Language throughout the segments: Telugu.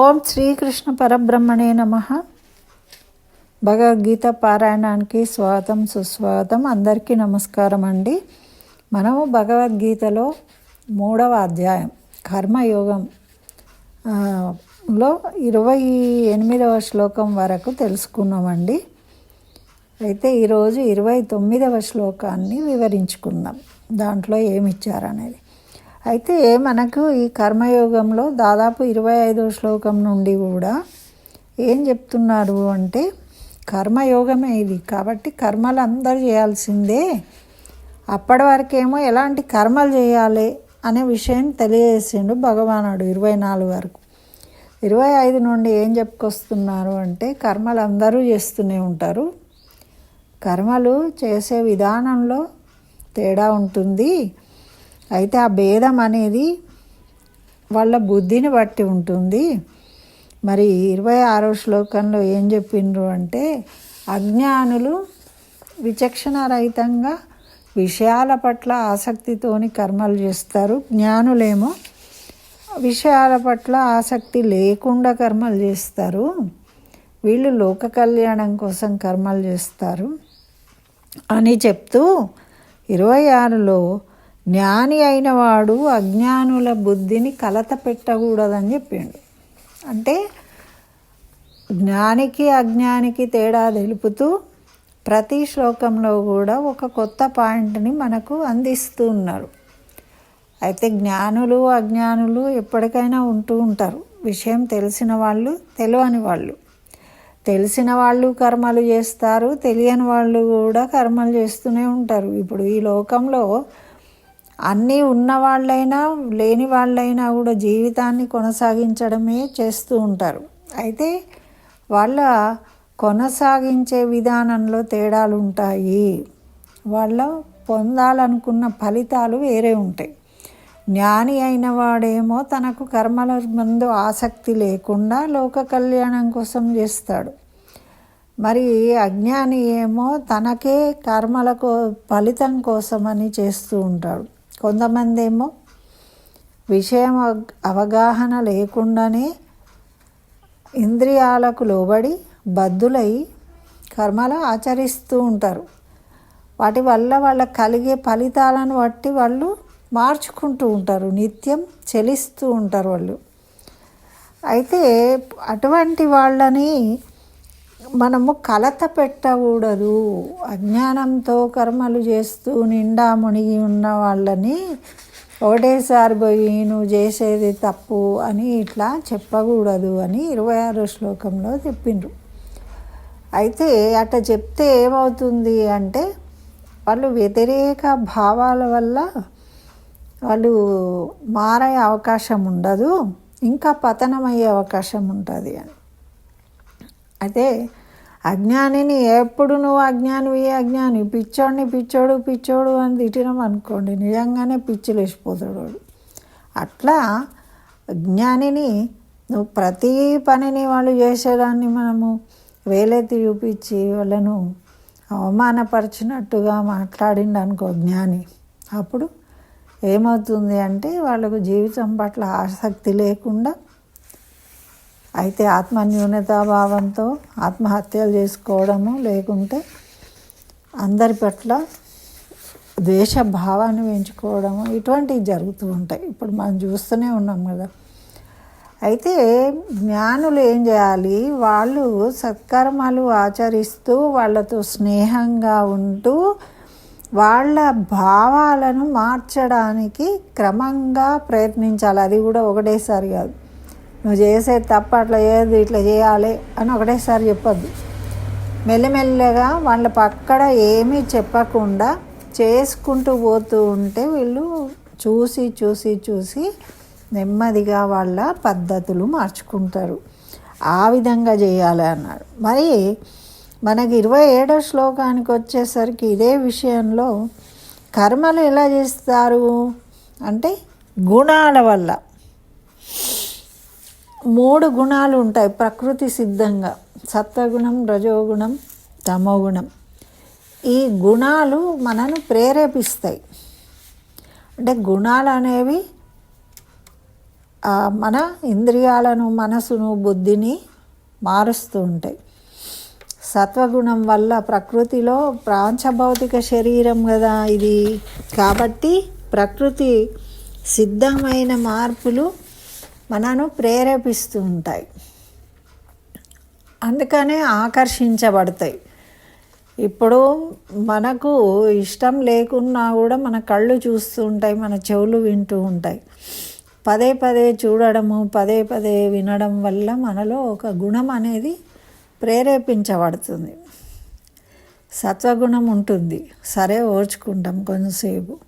ఓం శ్రీకృష్ణ పరబ్రహ్మణే నమ. భగవద్గీత పారాయణానికి స్వాగతం సుస్వాగతం. అందరికీ నమస్కారం అండి. మనము భగవద్గీతలో మూడవ అధ్యాయం కర్మయోగం లో ఇరవై ఎనిమిదవ శ్లోకం వరకు తెలుసుకున్నామండి. అయితే ఈరోజు ఇరవై తొమ్మిదవ శ్లోకాన్ని వివరించుకుందాం. దాంట్లో ఏమి ఇచ్చారనేది అయితే మనకు ఈ కర్మయోగంలో దాదాపు ఇరవై ఐదో శ్లోకం నుండి కూడా ఏం చెప్తున్నారు అంటే కర్మయోగమే ఇది. కాబట్టి కర్మలు అందరూ చేయాల్సిందే. అప్పటి వరకేమో ఎలాంటి కర్మలు చేయాలి అనే విషయం తెలియజేసిండు భగవానుడు ఇరవై నాలుగు వరకు. ఇరవై ఐదు నుండి ఏం చెప్పుకొస్తున్నారు అంటే కర్మలు అందరూ చేస్తూనే ఉంటారు. కర్మలు చేసే విధానంలో తేడా ఉంటుంది. అయితే ఆ భేదం అనేది వాళ్ళ బుద్ధిని బట్టి ఉంటుంది. మరి ఇరవై ఆరో శ్లోకంలో ఏం చెప్పిండ్రు అంటే అజ్ఞానులు విచక్షణారహితంగా విషయాల పట్ల ఆసక్తితోని కర్మలు చేస్తారు. జ్ఞానులేమో విషయాల పట్ల ఆసక్తి లేకుండా కర్మలు చేస్తారు. వీళ్ళు లోక కళ్యాణం కోసం కర్మలు చేస్తారు అని చెప్తూ ఇరవై ఆరులో జ్ఞాని అయిన వాడు అజ్ఞానుల బుద్ధిని కలత పెట్టకూడదని చెప్పిండు. అంటే జ్ఞానికి అజ్ఞానికి తేడా తెలుపుతూ ప్రతి శ్లోకంలో కూడా ఒక కొత్త పాయింట్ని మనకు అందిస్తూ ఉన్నారు. అయితే జ్ఞానులు అజ్ఞానులు ఎప్పటికైనా ఉంటూ ఉంటారు. విషయం తెలిసిన వాళ్ళు తెలియని వాళ్ళు. తెలిసిన వాళ్ళు కర్మలు చేస్తారు తెలియని వాళ్ళు కూడా కర్మలు చేస్తూనే ఉంటారు. ఇప్పుడు ఈ లోకంలో అన్నీ ఉన్న వాళ్ళైనా లేని వాళ్ళైనా కూడా జీవితాన్ని కొనసాగించడమే చేస్తూ ఉంటారు. అయితే వాళ్ళ కొనసాగించే విధానంలో తేడాలు ఉంటాయి. వాళ్ళ పొందాలనుకున్న ఫలితాలు వేరే ఉంటాయి. జ్ఞాని అయిన వాడేమో తనకు కర్మల ముందు ఆసక్తి లేకుండా లోక కళ్యాణం కోసం చేస్తాడు. మరి అజ్ఞాని ఏమో తనకే కర్మలకు ఫలితం కోసమని చేస్తూ ఉంటాడు. కొంతమంది ఏమో విషయం అవగాహన లేకుండానే ఇంద్రియాలకు లోబడి బద్దులై కర్మలు ఆచరిస్తూ ఉంటారు. వాటి వల్ల వాళ్ళ కలిగే ఫలితాలను బట్టి వాళ్ళు మార్చుకుంటూ ఉంటారు. నిత్యం చెలిస్తూ ఉంటారు వాళ్ళు. అయితే అటువంటి వాళ్ళని మనము కలత పెట్టకూడదు. అజ్ఞానంతో కర్మలు చేస్తూ నిండా మునిగి ఉన్న వాళ్ళని ఒకటేసారి పోయి నువ్వు చేసేది తప్పు అని ఇట్లా చెప్పకూడదు అని ఇరవై ఆరో శ్లోకంలో చెప్పిండ్రు. అయితే అట్ట చెప్తే ఏమవుతుంది అంటే వాళ్ళు వ్యతిరేక భావాల వల్ల వాళ్ళు మారే అవకాశం ఉండదు ఇంకా పతనమయ్యే అవకాశం ఉంటుంది అని. అయితే అజ్ఞానిని ఎప్పుడు నువ్వు అజ్ఞానివి అజ్ఞాని పిచ్చోడిని పిచ్చోడు పిచ్చోడు అని తిట్టినాం అనుకోండి. నిజంగానే పిచ్చి లేచిపోతాడు వాడు. అట్లా జ్ఞానిని నువ్వు ప్రతి పనిని వాళ్ళు చేసేదాన్ని మనము. వేలెత్తి చూపించి వాళ్ళను అవమానపరిచినట్టుగా మాట్లాడిండు అనుకో జ్ఞాని అప్పుడు ఏమవుతుంది అంటే వాళ్ళకు జీవితం పట్ల ఆసక్తి లేకుండా అయితే ఆత్మన్యూనతాభావంతో ఆత్మహత్యలు చేసుకోవడము లేకుంటే అందరి పట్ల ద్వేష భావాన్ని పెంచుకోవడము ఇటువంటివి జరుగుతూ ఉంటాయి. ఇప్పుడు మనం చూస్తూనే ఉన్నాం కదా. అయితే జ్ఞానులు ఏం చేయాలి? వాళ్ళు సత్కర్మలు ఆచరిస్తూ వాళ్ళతో స్నేహంగా ఉంటూ వాళ్ళ భావాలను మార్చడానికి క్రమంగా ప్రయత్నించాలి. అది కూడా ఒకటేసారి కాదు. నువ్వు చేసేది తప్ప అట్లా చేయదు ఇట్లా చేయాలి అని ఒకటేసారి చెప్పొద్దు. మెల్లమెల్లగా వాళ్ళ పక్కడ ఏమీ చెప్పకుండా చేసుకుంటూ పోతూ ఉంటే వీళ్ళు చూసి చూసి చూసి నెమ్మదిగా వాళ్ళ పద్ధతులు మార్చుకుంటారు. ఆ విధంగా చేయాలి అన్నాడు. మరి మనకి ఇరవై ఏడో శ్లోకానికి వచ్చేసరికి ఇదే విషయంలో కర్మలు ఎలా చేస్తారు? అంటే గుణాల వల్ల. మూడు గుణాలు ఉంటాయి ప్రకృతి సిద్ధంగా. సత్వగుణం రజోగుణం తమోగుణం. ఈ గుణాలు మనను ప్రేరేపిస్తాయి. అంటే గుణాలు అనేవి మన ఇంద్రియాలను మనసును బుద్ధిని మారుస్తూ ఉంటాయి. సత్వగుణం వల్ల ప్రకృతిలో ప్రాంచభౌతిక శరీరం కదా ఇది. కాబట్టి ప్రకృతి సిద్ధమైన మార్పులు మనను ప్రేరేపిస్తూ ఉంటాయి అందుకనే ఆకర్షించబడతాయి. ఇప్పుడు మనకు ఇష్టం లేకున్నా కూడా మన కళ్ళు చూస్తూ ఉంటాయి మన చెవులు వింటూ ఉంటాయి. పదే పదే చూడడము పదే పదే వినడం వల్ల మనలో ఒక గుణం అనేది ప్రేరేపించబడుతుంది. సత్వగుణం ఉంటుంది. సరే ఓర్చుకుంటాం కొంతసేపు.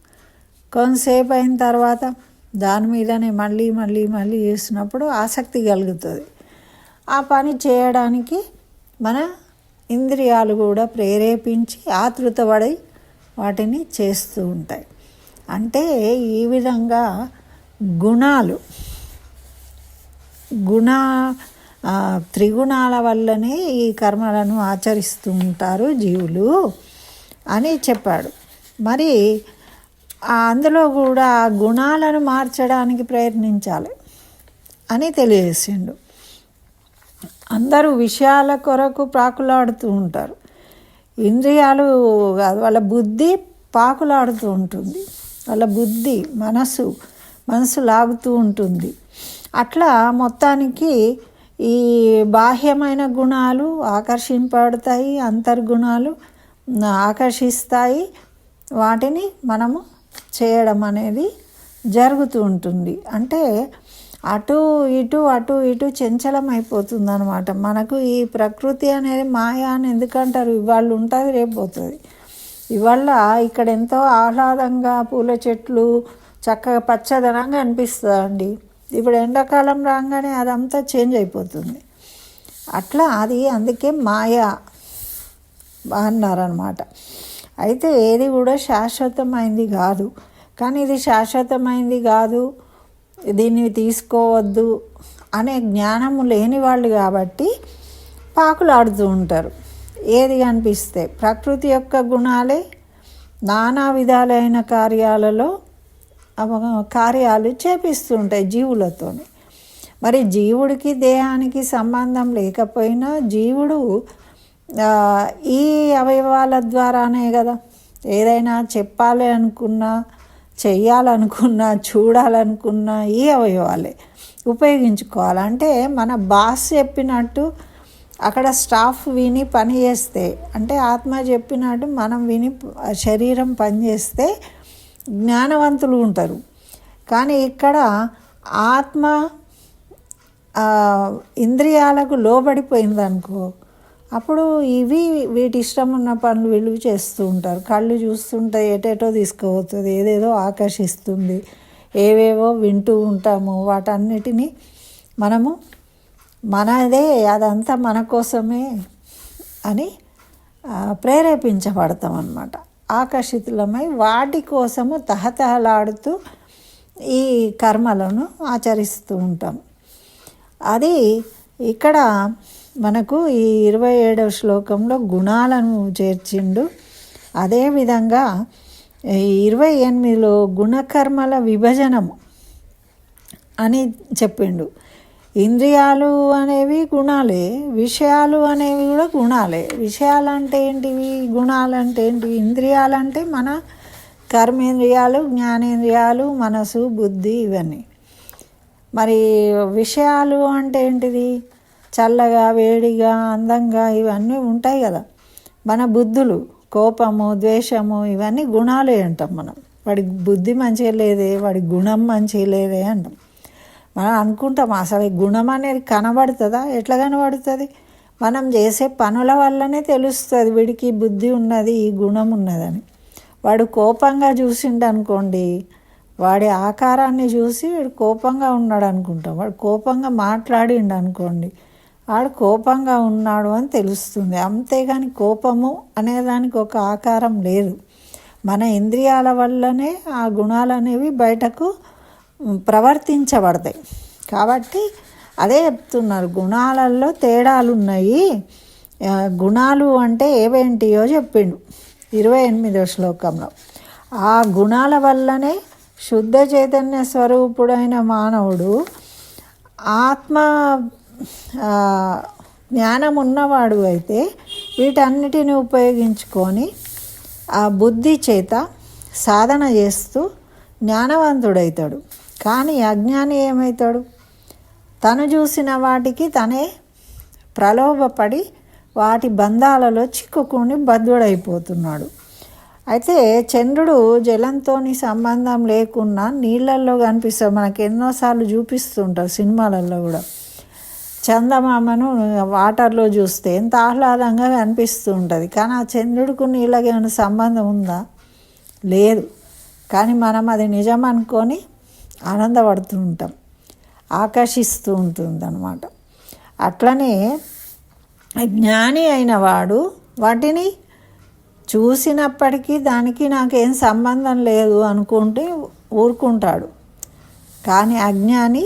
కొంతసేపు అయిన తర్వాత దాని మీదనే మళ్ళీ మళ్ళీ మళ్ళీ చేసినప్పుడు ఆసక్తి కలుగుతుంది. ఆ పని చేయడానికి మన ఇంద్రియాలు కూడా ప్రేరేపించి ఆతృతపడి వాటిని చేస్తూ ఉంటాయి. అంటే ఈ విధంగా గుణాలు గుణ త్రిగుణాల వల్లనే ఈ కర్మలను ఆచరిస్తూ ఉంటారు జీవులు అని చెప్పాడు. మరి అందులో కూడా గుణాలను మార్చడానికి ప్రయత్నించాలి అని తెలియజేసిండు. అందరూ విషయాల కొరకు పాకులాడుతూ ఉంటారు. ఇంద్రియాలు కాదు వాళ్ళ బుద్ధి పాకులాడుతూ ఉంటుంది. వాళ్ళ బుద్ధి మనసు మనసు లాగుతూ ఉంటుంది. అట్లా మొత్తానికి ఈ బాహ్యమైన గుణాలు ఆకర్షింపబడతాయి అంతర్గుణాలు ఆకర్షిస్తాయి. వాటిని మనము చేయడం అనేది జరుగుతూ ఉంటుంది. అంటే అటు ఇటు అటు ఇటు చెంచలం అయిపోతుంది అనమాట మనకు ఈ ప్రకృతి అనేది మాయ అని ఎందుకంటారు? ఇవాళ ఉంటుంది రేపు పోతుంది. ఇవాళ ఇక్కడ ఎంతో ఆహ్లాదంగా పూల చెట్లు చక్కగా పచ్చదనంగా అనిపిస్తుందండి. ఇప్పుడు ఎండాకాలం రాగానే అదంతా చేంజ్ అయిపోతుంది. అట్లా అది అందుకే మాయా అన్నారనమాట అయితే ఏది కూడా శాశ్వతమైంది కాదు. కానీ ఇది శాశ్వతమైంది కాదు. దీన్ని తీసుకోవద్దు అనే జ్ఞానము లేని వాళ్ళు కాబట్టి పాకులాడుతూ ఉంటారు. ఏది కనిపిస్తే ప్రకృతి యొక్క గుణాలే నానా విధాలైన కార్యాలలో కార్యాలు చేపిస్తూ ఉంటాయి జీవులతోని. మరి జీవుడికి దేహానికి సంబంధం లేకపోయినా జీవుడు ఈ అవయవాల ద్వారానే కదా. ఏదైనా చెప్పాలి అనుకున్నా చేయాలనుకున్న చూడాలనుకున్నా ఈ అవయవాలే ఉపయోగించుకోవాలి. అంటే మన బాస్ చెప్పినట్టు అక్కడ స్టాఫ్ విని పని చేస్తే అంటే ఆత్మ చెప్పినట్టు మనం విని శరీరం పనిచేస్తే జ్ఞానవంతులు ఉంటారు. కానీ ఇక్కడ ఆత్మ ఇంద్రియాలకు లోబడిపోయిందనుకో అప్పుడు ఇవి వీటి ఇష్టం ఉన్న పనులు వీళ్ళు చేస్తూ ఉంటారు. కళ్ళు చూస్తుంటే ఏటేటో తీసుకుపోతుంది ఏదేదో ఆకర్షిస్తుంది ఏవేవో వింటూ ఉంటాము. వాటన్నిటినీ మనము మనదే అదంతా మన కోసమే అని ప్రేరేపించబడతాం అన్నమాట. ఆకర్షితులమై వాటి కోసము తహతహలాడుతూ ఈ కర్మలను ఆచరిస్తూ ఉంటాం. అది ఇక్కడ మనకు ఈ ఇరవై ఏడవ శ్లోకంలో గుణాలను చేర్చిండు. అదేవిధంగా ఇరవై ఎనిమిదిలో గుణకర్మల విభజనము అని చెప్పిండు. ఇంద్రియాలు అనేవి గుణాలే విషయాలు అనేవి కూడా గుణాలే. విషయాలు అంటే ఏంటివి? గుణాలు అంటే ఏంటివి ఇంద్రియాలు అంటే మన కర్మేంద్రియాలు జ్ఞానేంద్రియాలు మనసు బుద్ధి ఇవన్నీ. మరి విషయాలు అంటే ఏంటిది? చల్లగా వేడిగా అందంగా ఇవన్నీ ఉంటాయి కదా. మన బుద్ధులు కోపము ద్వేషము ఇవన్నీ గుణాలే అంటాం మనం. వాడి బుద్ధి మంచిగా లేదే వాడి గుణం మంచిగా లేదే అంటాం. మనం అనుకుంటాం అసలు ఈ గుణం అనేది కనబడుతుందా? ఎట్లా కనబడుతుంది? మనం చేసే పనుల వల్లనే తెలుస్తుంది వీడికి బుద్ధి ఉన్నది ఈ గుణం ఉన్నదని. వాడు కోపంగా చూసిండు అనుకోండి వాడి ఆకారాన్ని చూసి వీడు కోపంగా ఉన్నాడు అనుకుంటాం. వాడు కోపంగా మాట్లాడిండు అనుకోండి వాడు కోపంగా ఉన్నాడు అని తెలుస్తుంది. అంతేగాని కోపము అనేదానికి ఒక ఆకారం లేదు. మన ఇంద్రియాల వల్లనే ఆ గుణాలు అనేవి బయటకు ప్రవర్తించబడతాయి. కాబట్టి అదే చెప్తున్నారు గుణాలలో తేడాలు ఉన్నాయి. గుణాలు అంటే ఏవేంటియో చెప్పిండు. ఇరవై ఎనిమిదో శ్లోకంలో. ఆ గుణాల వల్లనే శుద్ధ చైతన్య స్వరూపుడైన మానవుడు ఆత్మ జ్ఞానం ఉన్నవాడు అయితే వీటన్నిటిని ఉపయోగించుకొని ఆ బుద్ధి చేత సాధన చేస్తూ జ్ఞానవంతుడవుతాడు కానీ అజ్ఞాని ఏమవుతాడు తను చూసిన వాటికి తనే ప్రలోభపడి వాటి బంధాలలో చిక్కుకుని బద్ధుడైపోతున్నాడు. అయితే చంద్రుడు జలంతోని సంబంధం లేకున్నా నీళ్ళల్లో కనిపిస్తాడు మనకి ఎన్నోసార్లు చూపిస్తుంటారు సినిమాలలో కూడా. చందమామను వాటర్లో చూస్తే ఎంత ఆహ్లాదంగా కనిపిస్తూ ఉంటుంది కానీ ఆ చంద్రుడికి నీళ్ళకి ఏమైనా సంబంధం ఉందా? లేదు. కానీ మనం అది నిజం అనుకొని ఆనందపడుతూ ఉంటాం ఆకర్షిస్తూ ఉంటుంది అనమాట అట్లనే జ్ఞాని అయిన వాడు వాటిని చూసినప్పటికీ దానికి నాకేం సంబంధం లేదు అనుకుంటే ఊరుకుంటాడు. కానీ అజ్ఞాని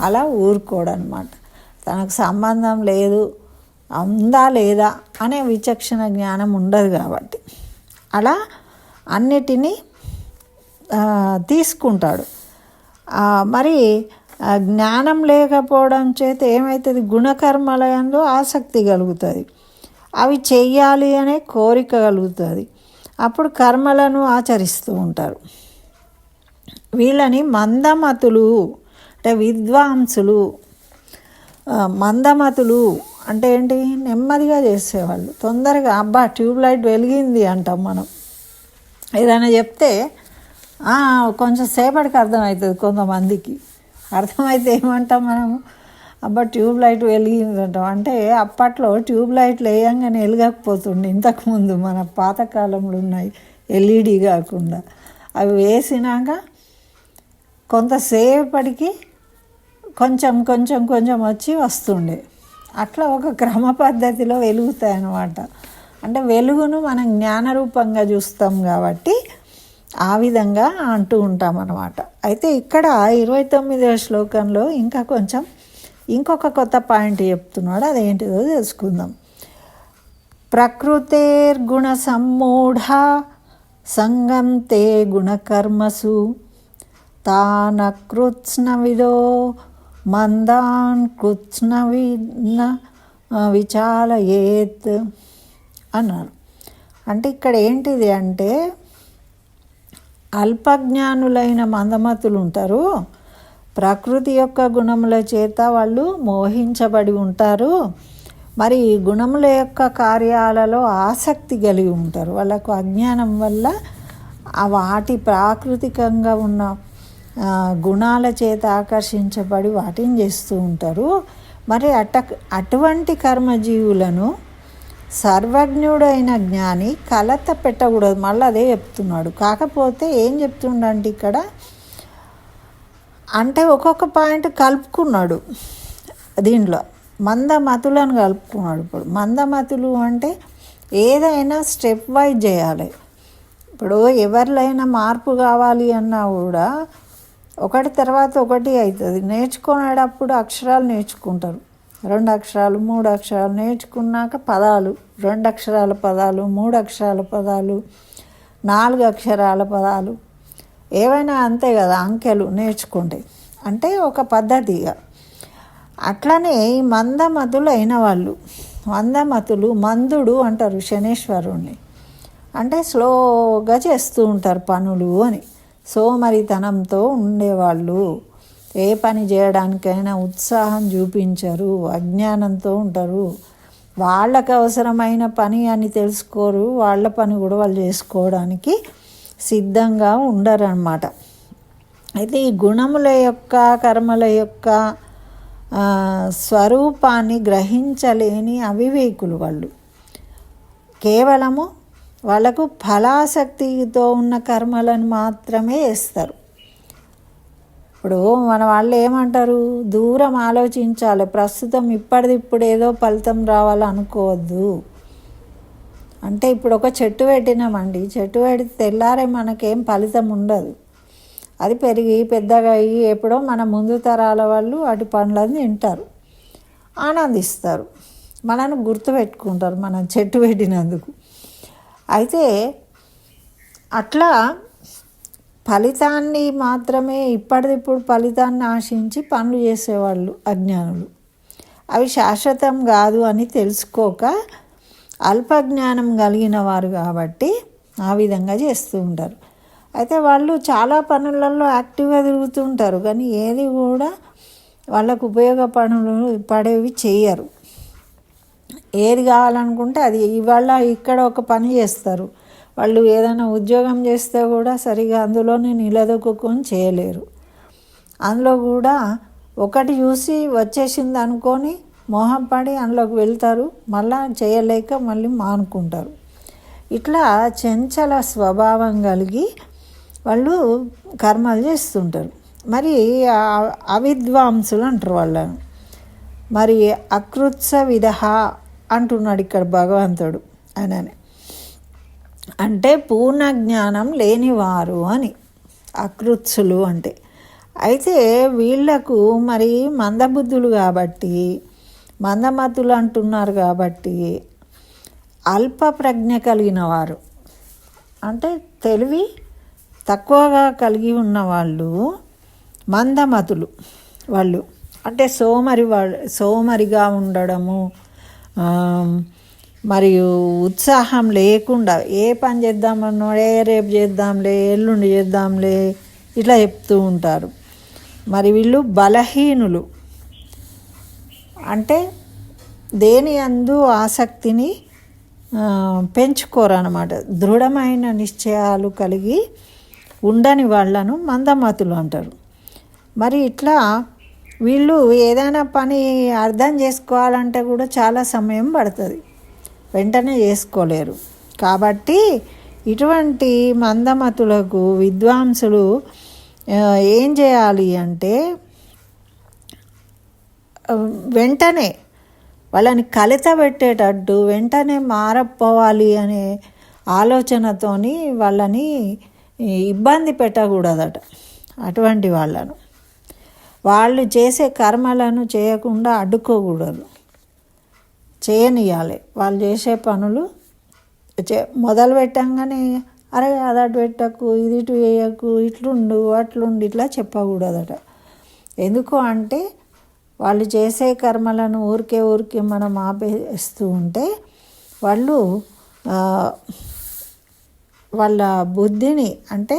అలా ఊరుకోడనమాట తనకు సంబంధం లేదు ఉందా లేదా అనే విచక్షణ జ్ఞానం ఉండదు కాబట్టి. అలా అన్నిటినీ తీసుకుంటాడు. మరి జ్ఞానం లేకపోవడం చేత ఏమవుతుంది గుణకర్మలయంలో ఆసక్తి కలుగుతుంది. అవి చెయ్యాలి అనే కోరిక కలుగుతుంది. అప్పుడు కర్మలను ఆచరిస్తూ ఉంటారు. వీళ్ళని మందమతులు అంటే విద్వాంసులు మందమతులు అంటే ఏంటి? నెమ్మదిగా చేసేవాళ్ళు. తొందరగా అబ్బా ట్యూబ్ లైట్ వెలిగింది అంటాం మనం. ఏదైనా చెప్తే కొంచెం సేపటికి అర్థమవుతుంది కొంతమందికి. అర్థమైతే ఏమంటాం మనము అబ్బా ట్యూబ్ లైట్ వెలిగింది అంటాం. అంటే అప్పట్లో ట్యూబ్ లైట్లు వేయంగానే వెలగకపోతుండే. ఇంతకుముందు మన పాతకాలంలో ఉన్నాయి ఎల్ఈడి కాకుండా. అవి వేసినాక కొంతసేపటికి కొంచెం కొంచెం కొంచెం వచ్చి వస్తుండే. అట్లా ఒక క్రమ పద్ధతిలో వెలుగుతాయి అన్నమాట అంటే వెలుగును మనం జ్ఞానరూపంగా చూస్తాం కాబట్టి ఆ విధంగా అంటూ ఉంటాం అన్నమాట అయితే ఇక్కడ ఇరవై తొమ్మిదవ శ్లోకంలో ఇంకా కొంచెం ఇంకొక కొత్త పాయింట్ చెప్తున్నాడు. అదేంటిదో తెలుసుకుందాం. ప్రకృతేర్గుణ సమ్మూఢ సంగం తే గుణకర్మసు తానకృత్స్న విదో మందాన్ కృత్స్నవిన విచాలయేత్ అన్నారు. అంటే ఇక్కడ ఏంటిది అంటే అల్పజ్ఞానులైన మందమతులు ఉంటారు. ప్రకృతి యొక్క గుణముల చేత వాళ్ళు మోహించబడి ఉంటారు. మరి ఈ గుణముల యొక్క కార్యాలలో ఆసక్తి కలిగి ఉంటారు. వాళ్ళకు అజ్ఞానం వల్ల ఆ వాటి ప్రాకృతికంగా ఉన్న గుణాల చేత ఆకర్షించబడి వాటిని చేస్తూ ఉంటారు. మరి అట అటువంటి కర్మజీవులను సర్వజ్ఞుడైన జ్ఞాని కలత పెట్టకూడదు. మళ్ళీ అదే చెప్తున్నాడు. కాకపోతే ఏం చెప్తుండంటే ఇక్కడ అంటే ఒక్కొక్క పాయింట్ కలుపుకున్నాడు దీంట్లో. మందమతులను కలుపుకున్నాడు ఇప్పుడు. మందమతులు అంటే ఏదైనా స్టెప్ వైజ్ చేయాలి. ఇప్పుడు ఎవరిలో మార్పు కావాలి అన్నా కూడా ఒకటి తర్వాత ఒకటి అవుతుంది. నేర్చుకునేటప్పుడు అక్షరాలు నేర్చుకుంటారు. రెండు అక్షరాలు మూడు అక్షరాలు నేర్చుకున్నాక పదాలు రెండు అక్షరాల పదాలు మూడు అక్షరాల పదాలు నాలుగు అక్షరాల పదాలు ఏవైనా అంతే కదా అంకెలు నేర్చుకుంటే. అంటే ఒక పద్ధతిగా. అట్లనే ఈ మందమతులు అయిన వాళ్ళు మందమతులు మందుడు అంటారు శనేశ్వరుణ్ణి. అంటే స్లోగా చేస్తూ ఉంటారు పనులు అని. సోమరితనంతో ఉండేవాళ్ళు. ఏ పని చేయడానికైనా ఉత్సాహం చూపించరు అజ్ఞానంతో ఉంటారు. వాళ్ళకు అవసరమైన పని అని తెలుసుకోరు వాళ్ళ పని కూడా వాళ్ళు చేసుకోవడానికి సిద్ధంగా ఉండరన్నమాట. అయితే ఈ గుణముల యొక్క కర్మల యొక్క స్వరూపాన్ని గ్రహించలేని అవివేకులు వాళ్ళు. కేవలము వాళ్ళకు ఫలాసక్తితో ఉన్న కర్మలను మాత్రమే వేస్తారు. ఇప్పుడు మన వాళ్ళు ఏమంటారు? దూరం ఆలోచించాలి. ప్రస్తుతం ఇప్పటిదిప్పుడు ఏదో ఫలితం రావాలనుకోవద్దు. అంటే ఇప్పుడు ఒక చెట్టు పెట్టినామండి. చెట్టు పెడితే తెల్లారే మనకేం ఫలితం ఉండదు. అది పెరిగి పెద్దగా అయ్యి ఎప్పుడో మన ముందు తరాల వాళ్ళు వాటి పండ్లను తింటారు. ఆనందిస్తారు. మనను గుర్తుపెట్టుకుంటారు మనం చెట్టు పెట్టినందుకు. అయితే అట్లా ఫలితాన్ని మాత్రమే ఇప్పటిదిప్పుడు ఫలితాన్ని ఆశించి పనులు చేసేవాళ్ళు అజ్ఞానులు. అవి శాశ్వతం కాదు అని తెలుసుకోక అల్పజ్ఞానం కలిగిన వారు కాబట్టి ఆ విధంగా చేస్తూ ఉంటారు. అయితే వాళ్ళు చాలా పనులలో యాక్టివ్గా తిరుగుతూ ఉంటారు. కానీ ఏది కూడా వాళ్ళకు ఉపయోగ పనులు పడేవి చేయరు. ఏది కావాలనుకుంటే అది ఇవాళ ఇక్కడ ఒక పని చేస్తారు. వాళ్ళు ఏదైనా ఉద్యోగం చేస్తే కూడా సరిగా అందులోనే నిలదొక్కుని చేయలేరు. అందులో కూడా ఒకటి చూసి వచ్చేసింది అనుకొని మోహం పడి అందులోకి వెళ్తారు. మళ్ళా చేయలేక మళ్ళీ మానుకుంటారు. ఇట్లా చంచల స్వభావం కలిగి వాళ్ళు కర్మలు చేస్తుంటారు. మరి అవిద్వాంసులు అంటారు వాళ్ళని. మరి అకృత్స విధ అంటున్నాడు ఇక్కడ భగవంతుడు అని అంటే పూర్ణ జ్ఞానం లేనివారు అని అకృత్సులు అంటే. అయితే వీళ్ళకు మరి మందబుద్ధులు కాబట్టి మందమతులు అంటున్నారు కాబట్టి అల్ప ప్రజ్ఞ కలిగిన వారు. అంటే తెలివి తక్కువగా కలిగి ఉన్న వాళ్ళు మందమతులు వాళ్ళు. అంటే సోమరి వాళ్ళు సోమరిగా ఉండడము మరియు ఉత్సాహం లేకుండా ఏ పని చేద్దామన్నా ఏ రేపు చేద్దాంలే ఎల్లుండి చేద్దాంలే ఇట్లా చెప్తూ ఉంటారు. మరి వీళ్ళు బలహీనులు. అంటే దేని అందు ఆసక్తిని పెంచుకోరు అనమాట దృఢమైన నిశ్చయాలు కలిగి ఉండని వాళ్ళను మందమతులు అంటారు. మరి ఇట్లా వీళ్ళు ఏదైనా పని అర్థం చేసుకోవాలంటే కూడా చాలా సమయం పడుతుంది. వెంటనే చేసుకోలేరు. కాబట్టి ఇటువంటి మందమతులకు విద్వాంసులు ఏం చేయాలి అంటే వెంటనే వాళ్ళని కలిత పెట్టేటట్టు వెంటనే మారపోవాలి అనే ఆలోచనతోని వాళ్ళని ఇబ్బంది పెట్టకూడదట. అటువంటి వాళ్ళను. వాళ్ళు చేసే కర్మలను చేయకుండా అడ్డుకోకూడదు. చేయనియాలి. వాళ్ళు చేసే పనులు చే మొదలు పెట్టంగానే అరే అది అటు పెట్టకు ఇది ఇటు వేయకు ఇట్లుండు అట్లుండు ఇట్లా చెప్పకూడదట. ఎందుకు అంటే వాళ్ళు చేసే కర్మలను ఊరికే ఊరికే మనం ఆపేస్తూ ఉంటే వాళ్ళు వాళ్ళ బుద్ధిని అంటే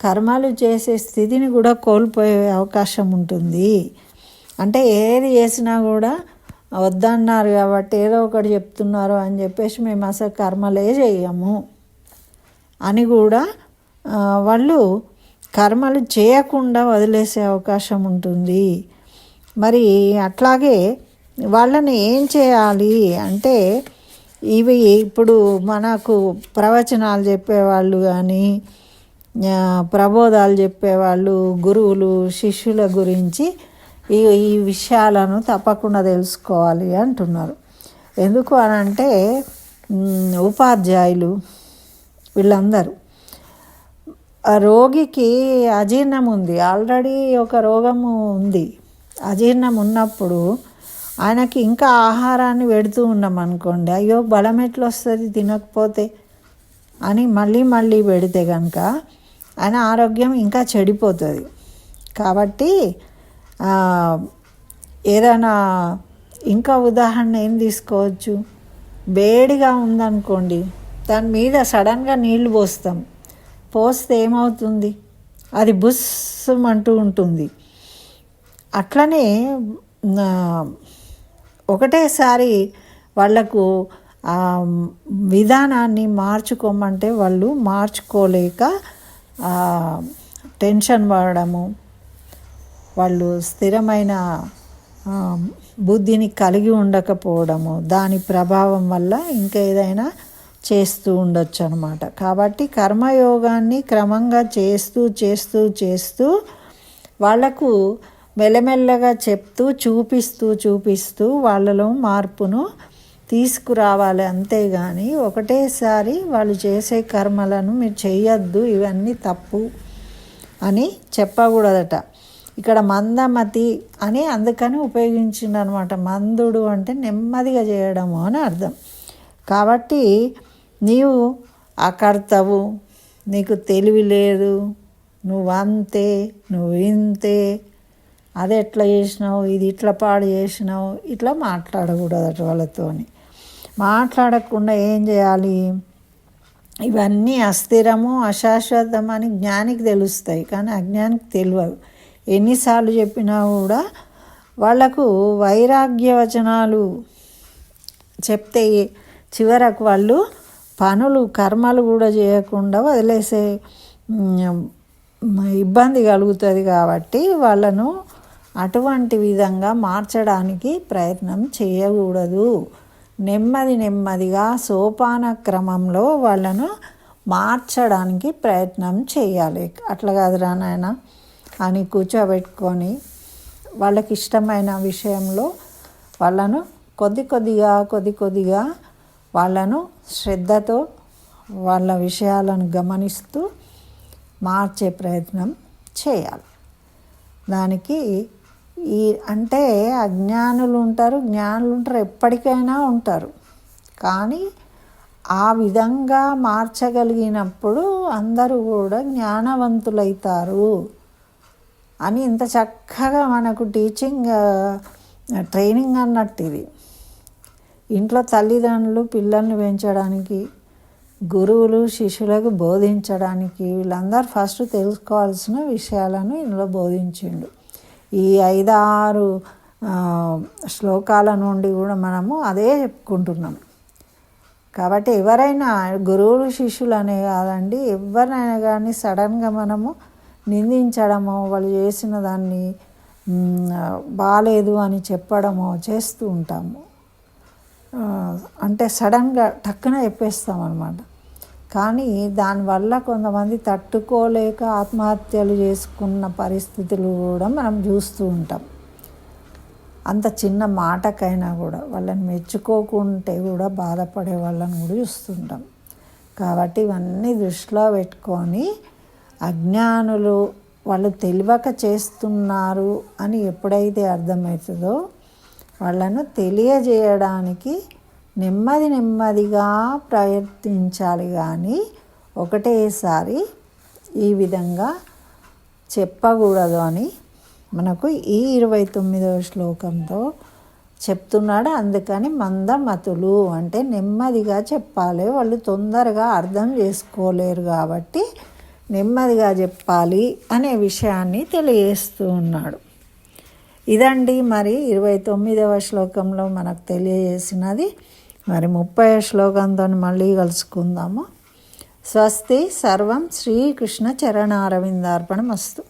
కర్మలు చేసే స్థితిని కూడా కోల్పోయే అవకాశం ఉంటుంది. అంటే ఏది చేసినా కూడా వద్దన్నారు కాబట్టి ఏదో ఒకటి చెప్తున్నారు అని చెప్పేసి మేము అసలు కర్మలే చేయము అని కూడా వాళ్ళు కర్మలు చేయకుండా వదిలేసే అవకాశం ఉంటుంది. మరి అట్లాగే వాళ్ళని ఏం చేయాలి అంటే ఇవి ఇప్పుడు మనకు ప్రవచనాలు చెప్పేవాళ్ళు కానీ ప్రబోధాలు చెప్పేవాళ్ళు గురువులు శిష్యుల గురించి ఈ ఈ విషయాలను తప్పకుండా తెలుసుకోవాలి అంటున్నారు. ఎందుకు అని అంటే ఉపాధ్యాయులు వీళ్ళందరూ. ఆ రోగికి అజీర్ణం ఉంది. ఆల్రెడీ ఒక రోగము ఉంది. అజీర్ణం ఉన్నప్పుడు ఆయనకి ఇంకా ఆహారాన్ని పెడుతూ ఉన్నాం అనుకోండి అయ్యో బలం ఎట్లా వస్తుంది తినకపోతే అని మళ్ళీ మళ్ళీ పెడితే కనుక ఆయన ఆరోగ్యం ఇంకా చెడిపోతుంది. కాబట్టి ఏదైనా ఇంకా ఉదాహరణ ఏం తీసుకోవచ్చు? వేడిగా ఉందనుకోండి దాని మీద సడన్గా నీళ్ళు పోస్తాం. పోస్తే ఏమవుతుంది? అది బుస్సమంటూ ఉంటుంది. అట్లనే ఒకటేసారి వాళ్ళకు విధానాన్ని మార్చుకోమంటే వాళ్ళు మార్చుకోలేక టెన్షన్ పడడము వాళ్ళు స్థిరమైన బుద్ధిని కలిగి ఉండకపోవడము దాని ప్రభావం వల్ల ఇంకా ఏదైనా చేస్తూ ఉండొచ్చు అనమాట కాబట్టి కర్మయోగాన్ని క్రమంగా చేస్తూ చేస్తూ చేస్తూ వాళ్ళకు మెల్లమెల్లగా చెప్తూ చూపిస్తూ చూపిస్తూ వాళ్ళలో మార్పును తీసుకురావాలి అంతేగాని ఒకటేసారి వాళ్ళు చేసే కర్మలను మీరు చేయొద్దు ఇవన్నీ తప్పు అని చెప్పకూడదట. ఇక్కడ మందమతి అని అందుకని ఉపయోగించిండు అనమాట మందుడు అంటే నెమ్మదిగా చేయడము అని అర్థం. కాబట్టి నీవు అకర్తవు నీకు తెలివి లేదు నువ్వు అంతే నువ్వు ఇంతే అది ఎట్లా చేసినావు ఇది ఇట్లా పాడు చేసినావు ఇట్లా మాట్లాడకూడదు వాళ్ళతోని. మాట్లాడకుండా ఏం చేయాలి? ఇవన్నీ అస్థిరము అశాశ్వతం అని జ్ఞానికి తెలుస్తాయి. కానీ అజ్ఞానికి తెలియదు ఎన్నిసార్లు చెప్పినా కూడా వాళ్ళకు వైరాగ్య వచనాలు చెప్తే చివరకు వాళ్ళు పనులు కర్మలు కూడా చేయకుండా వదిలేసే ఇబ్బంది కలుగుతుంది కాబట్టి వాళ్ళను అటువంటి విధంగా మార్చడానికి ప్రయత్నం చేయకూడదు. నెమ్మది నెమ్మదిగా సోపాన క్రమంలో వాళ్ళను మార్చడానికి ప్రయత్నం చేయాలి. అట్లా కాదురా నాయన. అని కూర్చోబెట్టుకొని వాళ్ళకి ఇష్టమైన విషయంలో వాళ్ళను కొద్ది కొద్దిగా కొద్ది కొద్దిగా వాళ్ళను శ్రద్ధతో వాళ్ళ విషయాలను గమనిస్తూ మార్చే ప్రయత్నం చేయాలి. దానికి ఈ అంటే అజ్ఞానులు ఉంటారు జ్ఞానులు ఉంటారు ఎప్పటికైనా ఉంటారు. కానీ ఆ విధంగా మార్చగలిగినప్పుడు అందరూ కూడా జ్ఞానవంతులైతారు అని ఇంత చక్కగా మనకు టీచింగ్ ట్రైనింగ్ అన్నట్టు ఇది. ఇంట్లో తల్లిదండ్రులు పిల్లల్ని పెంచడానికి గురువులు శిష్యులకు బోధించడానికి వీళ్ళందరూ ఫస్ట్ తెలుసుకోవాల్సిన విషయాలను ఇందులో బోధించిండు. ఈ ఐదారు శ్లోకాల నుండి కూడా మనము అదే చెప్పుకుంటున్నాం. కాబట్టి ఎవరైనా గురువులు శిష్యులు అనే కాదండి ఎవరినైనా కానీ సడన్గా మనము నిందించడమో వాళ్ళు చేసిన దాన్ని బాగాలేదు అని చెప్పడమో చేస్తూ ఉంటాము. అంటే సడన్గా టక్కున చెప్పేస్తాం అనమాట కానీ దానివల్ల కొంతమంది తట్టుకోలేక ఆత్మహత్యలు చేసుకున్న పరిస్థితులు కూడా మనం చూస్తూ ఉంటాం. అంత చిన్న మాటకైనా కూడా వాళ్ళని మెచ్చుకోకుంటే కూడా బాధపడే వాళ్ళని కూడా చూస్తుంటాం. కాబట్టి ఇవన్నీ దృష్టిలో పెట్టుకొని అజ్ఞానులు వాళ్ళు తెలియక చేస్తున్నారు అని ఎప్పుడైతే అర్థమవుతుందో వాళ్ళను తెలియజేయడానికి నెమ్మది నెమ్మదిగా ప్రయత్నించాలి కానీ ఒకటేసారి ఈ విధంగా చెప్పకూడదు అని మనకు ఈ ఇరవై తొమ్మిదవ శ్లోకంతో చెప్తున్నాడు. అందుకని మందమతులు అంటే నెమ్మదిగా చెప్పాలి. వాళ్ళు తొందరగా అర్థం చేసుకోలేరు కాబట్టి నెమ్మదిగా చెప్పాలి అనే విషయాన్ని తెలియజేస్తూ ఉన్నాడు. ఇదండి మరి ఇరవై తొమ్మిదవ శ్లోకంలో మనకు తెలియజేసినది. మరి ముప్పై శ్లోకంతో మళ్ళీ కలుసుకుందాము. స్వస్తి సర్వం శ్రీకృష్ణ చరణారవిందార్పణమస్తు